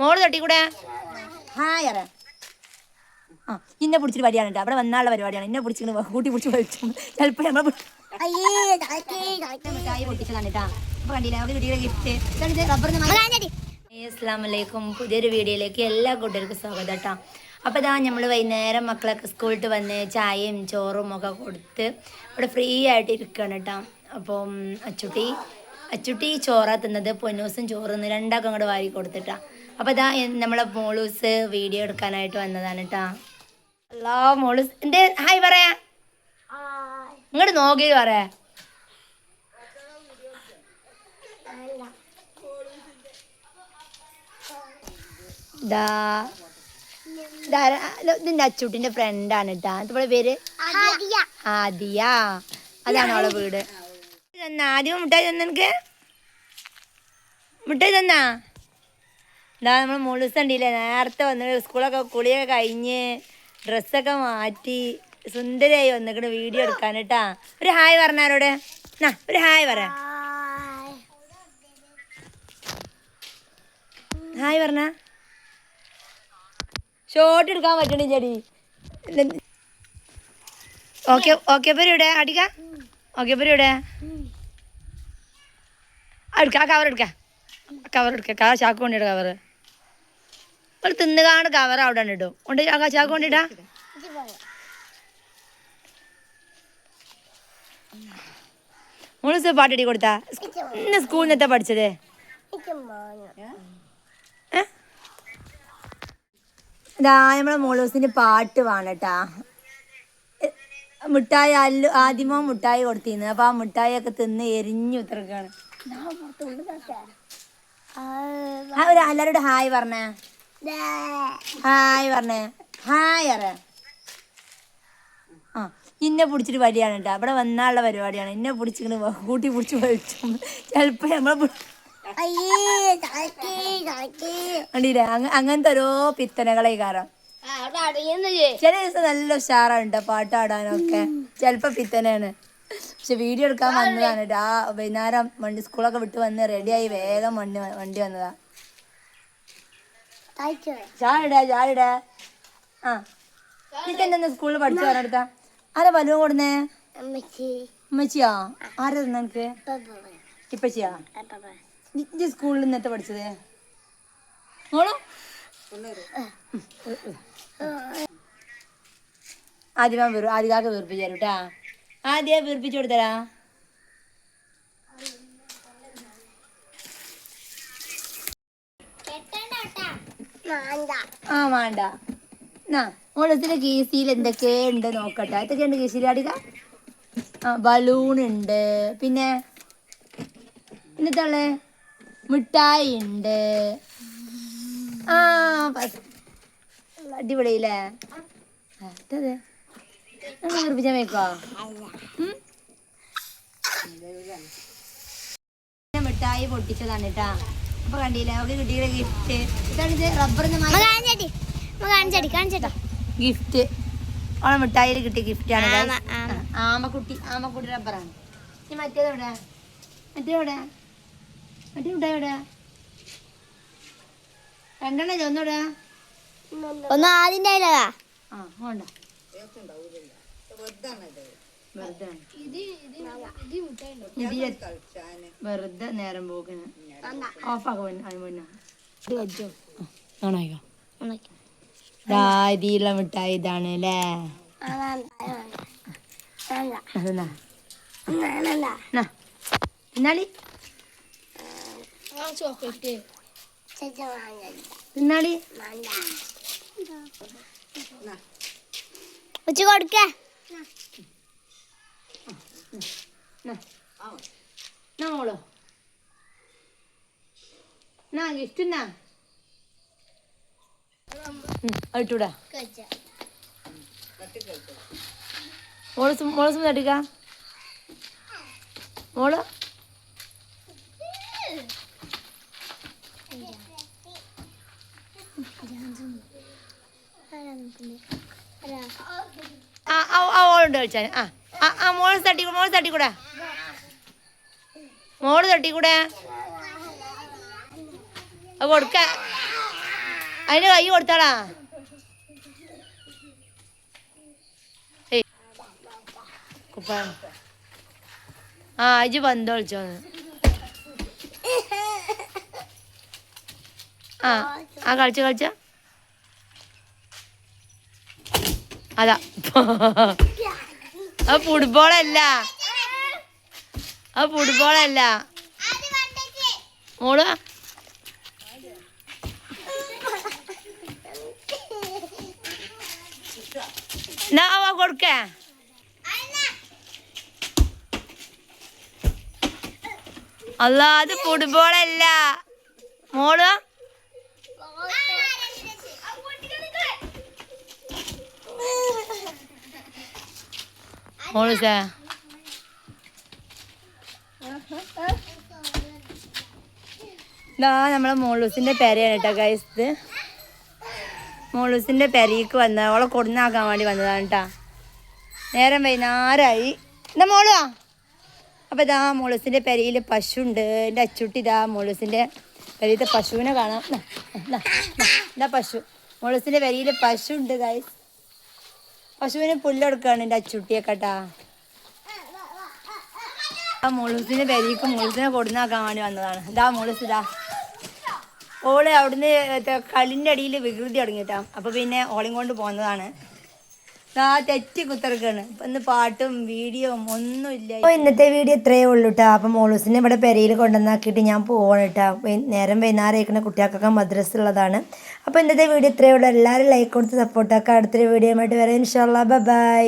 മോൾ തട്ടിക്കൂടെ ഹായറ ആ ഇന്നെ പിടിച്ചിട്ട് പരിപാടിയാണ് കേട്ടോ. അവിടെ വന്നാലുള്ള പരിപാടിയാണ്. ഇന്നെ പിടിച്ചിങ്ങനെ കൂട്ടി പിടിച്ച് വലിച്ചു ചിലപ്പോൾ നമ്മൾ മിഠായി പൊട്ടിച്ചതാണ് കേട്ടോ. അപ്പോൾ കണ്ടില്ല അവർ കിട്ടിയ ഗിഫ്റ്റ് റബ്ബറിന് അസ്സാം വലൈക്കും പുതിയൊരു വീഡിയോയിലേക്ക് എല്ലാ കൂട്ടുകാർക്കും സ്വാഗതം കേട്ടോ. അപ്പോൾ ഇതാ നമ്മൾ വൈകുന്നേരം മക്കളൊക്കെ സ്കൂളിൽ വന്ന് ചായയും ചോറും ഒക്കെ കൊടുത്ത് ഇവിടെ ഫ്രീ ആയിട്ട് ഇരിക്കുകയാണ് കേട്ടോ. അപ്പം അച്ചുട്ടി അച്ചുട്ടി ചോറാ തിന്നത്. പൊന്നൂസും ചോറുന്ന് രണ്ടാക്കും അങ്ങോട്ട് വാരി കൊടുത്തിട്ടാ. അപ്പോൾ ഇതാ നമ്മളെ മോളൂസ് വീഡിയോ എടുക്കാനായിട്ട് വന്നതാണ് കേട്ടോ അല്ലാ മോളൂസ്. എന്റെ ഹായ് പറയാ. ഇങ്ങോട്ട് നോക്കി പറയാ. ഇതിന്റെ അച്ചൂട്ടിന്റെ ഫ്രണ്ടാണ് കേട്ടാ ഇതുപോലെ പേര്? ആദിയ. അതാണ് അവളെ വീട്. ആദ്യം മുട്ടായി തന്ന എനിക്ക് മുട്ടായി തന്നാ? ഇതാ നമ്മൾ മൂന്ന് ദിവസം ഉണ്ടല്ലേ നേരത്തെ വന്ന് സ്കൂളൊക്കെ കുളിയൊക്കെ കഴിഞ്ഞ് ഡ്രസ്സൊക്കെ മാറ്റി സുന്ദരിയായി വന്നിക്കണ് വീഡിയോ എടുക്കാൻ കേട്ടാ ഒരു ഹായ് പറഞ്ഞാരോട് എന്നാ ഒരു ഹായ് പറ. ഹായ് പറഞ്ഞ. ഷോട്ട് എടുക്കാൻ പറ്റണില്ലടി ഓക്കെ ഓക്കെ പേര് ഇവിടെ അടിക്ക? ഓക്കെ പേര് ഇവിടെ എടുക്ക ആ കവർ എടുക്ക. കവർ എടുക്ക ചാക്ക് കൊണ്ടിട കവർ ഒരു തിന്നുകാണ്ട് കവർ അവിടെ ഇടും. കൊണ്ട് ചാക്ക് കൊണ്ടിടാ മോൾ പാട്ടടി കൊടുത്താ? ഇന്ന് സ്കൂളിൽ നിന്നത്തെ പഠിച്ചത്? ഇതാ നമ്മളെ മോളൂസിന് പാട്ട് വേണട്ടാ. മിഠായി അല്ലു ആദ്യമോ മിഠായി കൊടുത്തിരുന്നു. അപ്പൊ ആ മിഠായി ഒക്കെ തിന്ന് എരിഞ്ഞു ഉത്തരക്കാണ്. ഒരു എല്ലാവരോട് ഹായ് പറഞ്ഞേ. ഹായ് പറഞ്ഞേ. ഹായ് അറേ ആ ഇന്നെ പിടിച്ചിട്ട് വലിയാണ് കേട്ടോ. അവിടെ വന്നാലുള്ള പരിപാടിയാണ്. ഇന്നെ പിടിച്ചിങ്ങനെ കൂട്ടി പിടിച്ച് വലിച്ചു ചിലപ്പോ നമ്മളെ കണ്ടില്ലേ? അങ്ങനത്തെ ഓരോ പിത്തനകളെ കാരണം ചില ദിവസം നല്ല ഉഷാറുണ്ട് ട്ടോ പാട്ടാടാനൊക്കെ ചിലപ്പോ പിത്തനാണ്. പക്ഷെ വീഡിയോ എടുക്കാൻ വന്നതാണ്. ആ വൈകുന്നേരം വണ്ടി സ്കൂളൊക്കെ വിട്ട് വന്ന് റെഡിയായി വേഗം വണ്ടി വണ്ടി വന്നതാ. ചാടിടാ ചാടിടാ ആ. ഇതൊക്കെ എന്താ സ്കൂളിൽ പഠിച്ചു പറഞ്ഞെടുത്ത ആരാ ബലൂൺ കൊടുന്നേ? ഉമ്മച്ചിയാ ആരാ തന്നെ എനിക്ക് ഇപ്പച്ചിയാ? നിന്റെ സ്കൂളിൽ നിന്നത്തെ പഠിച്ചത്? മോളോ? ആദ്യമേ വെറു ആദ്യകാക്ക് വീർപ്പിച്ചു കേട്ടാ ആദ്യം വീർപ്പിച്ചു കൊടുത്തരാ. ആ വേണ്ട എന്നാ മോളത്തിന്റെ കേസിയിൽ എന്തൊക്കെ ഉണ്ട് നോക്കട്ടെ. അതൊക്കെയുണ്ട് കേസിയിൽ അടിക. ആ ബലൂൺ ഉണ്ട്. പിന്നെ എന്നിട്ടുള്ള മിഠായി ഉണ്ട്. ആ അടിപൊളിയില്ലേ? അതേ വെക്കോ മിഠായി പൊട്ടിച്ചതാണ് കേട്ടാ. അപ്പൊ കണ്ടില്ലേ? അവർക്ക് കിട്ടിയ ഗിഫ്റ്റ് ഗിഫ്റ്റ് അവളെ മിഠായിൽ കിട്ടിയ ഗിഫ്റ്റ് ആണ് ആമക്കുട്ടി ആമക്കുട്ടി റബ്ബറാണ് ഇനി മറ്റേതെവിടെ മറ്റേവിടെ മറ്റേ എവിടെ മിഠായി എവിടെ രണ്ടെണ്ണ ഒന്നൂടെ ഒന്ന് ആദ്യം ആ വേണ്ട. വെറുതെ. നേരം പോക്കിന് ഓഫാക്കോ മിഠായി ഇതാണ് അല്ലേ? അതെന്നാ എന്നാ തിന്നാളി? തിന്നാളി? ഉച്ച കൊടുക്ക. എന്നാ മോളോ? എന്നാ ഗിഫ്റ്റ് എന്നാ? ഇട്ടൂടാ മോൾ മോൾ സുമ തട്ടിക്ക. മോൾ? ആ ആ ഓളുണ്ട് കളിച്ചാൽ ആ ആ മോൾ തട്ടി മോൾ തട്ടിക്കൂടെ? മോൾ തട്ടിക്കൂടെ? അത് കൊടുക്ക. അതിന് കൈ കൊടുത്താടാ. ആ ഇജ് പന്ത് കളിച്ചോന്ന് ആ ആ കളിച്ച കളിച്ച. അതാ. ആ ഫുട്ബോളല്ല ആ ഫുട്ബോളല്ല മോൾ എന്നാ കൊടുക്കേ. അല്ല അത് ഫുട്ബോളല്ല മോൾ. മോൾ സാ ഇതാ നമ്മളെ മോളൂസിന്റെ പെരയാണ് കേട്ടോ ഗൈസ് ഇത് പെരയ്ക്ക് വന്ന അവളെ കൊടുന്നാക്കാൻ വേണ്ടി വന്നതാണ് കേട്ടാ. നേരം വൈകുന്നേരമായി. എന്നാ മോളുവാ അപ്പോൾ ഇതാ മോളൂസിന്റെ പെരയിൽ പശു ഉണ്ട് എന്റെ അച്ചുട്ടി ഇതാ മോളൂസിന്റെ പെരയിലത്തെ പശുവിനെ കാണാം. ഇതാ പശു. മോളൂസിന്റെ പെരയിൽ പശു ഉണ്ട് ഗൈസ് പശുവിന് പുല്ലെടുക്കാണ് എന്റെ അച്ചുട്ടിയൊക്കെ കേട്ടാ. ആ മോളൂസിന്റെ പെരയ്ക്ക് മോളൂസിനെ കൊടുന്നാക്കാൻ വേണ്ടി വന്നതാണ്. ഇതാ മോളൂസ് ഇതാ. ഓൾ അവിടുന്ന് കളിന്റെ അടിയിൽ വികൃതി തുടങ്ങിയിട്ടാ. അപ്പോൾ പിന്നെ ഓളയും കൊണ്ട് പോകുന്നതാണ് ആ തെറ്റി കുത്തിറക്കാണ്. ഇന്ന് പാട്ടും ഒന്നും ഇല്ല. അപ്പോൾ ഇന്നത്തെ വീഡിയോ ഇത്രയേ ഉള്ളൂ കേട്ടോ അപ്പം മോളൂസിനെ ഇവിടെ പെരയിൽ കൊണ്ടുവന്നാക്കിയിട്ട് ഞാൻ പോകണം കേട്ടോ നേരം വൈകുന്നേരം കുട്ടികൾക്കൊക്കെ മദ്രസ ഉള്ളതാണ്. അപ്പോൾ ഇന്നത്തെ വീഡിയോ ഇത്രയേ ഉള്ളൂ. എല്ലാവരും ലൈക്ക് കൊടുത്ത് സപ്പോർട്ടാക്കുക അടുത്തൊരു വീഡിയോ ആയിട്ട് വരാം. ഇൻഷാല്ലാ ബൈ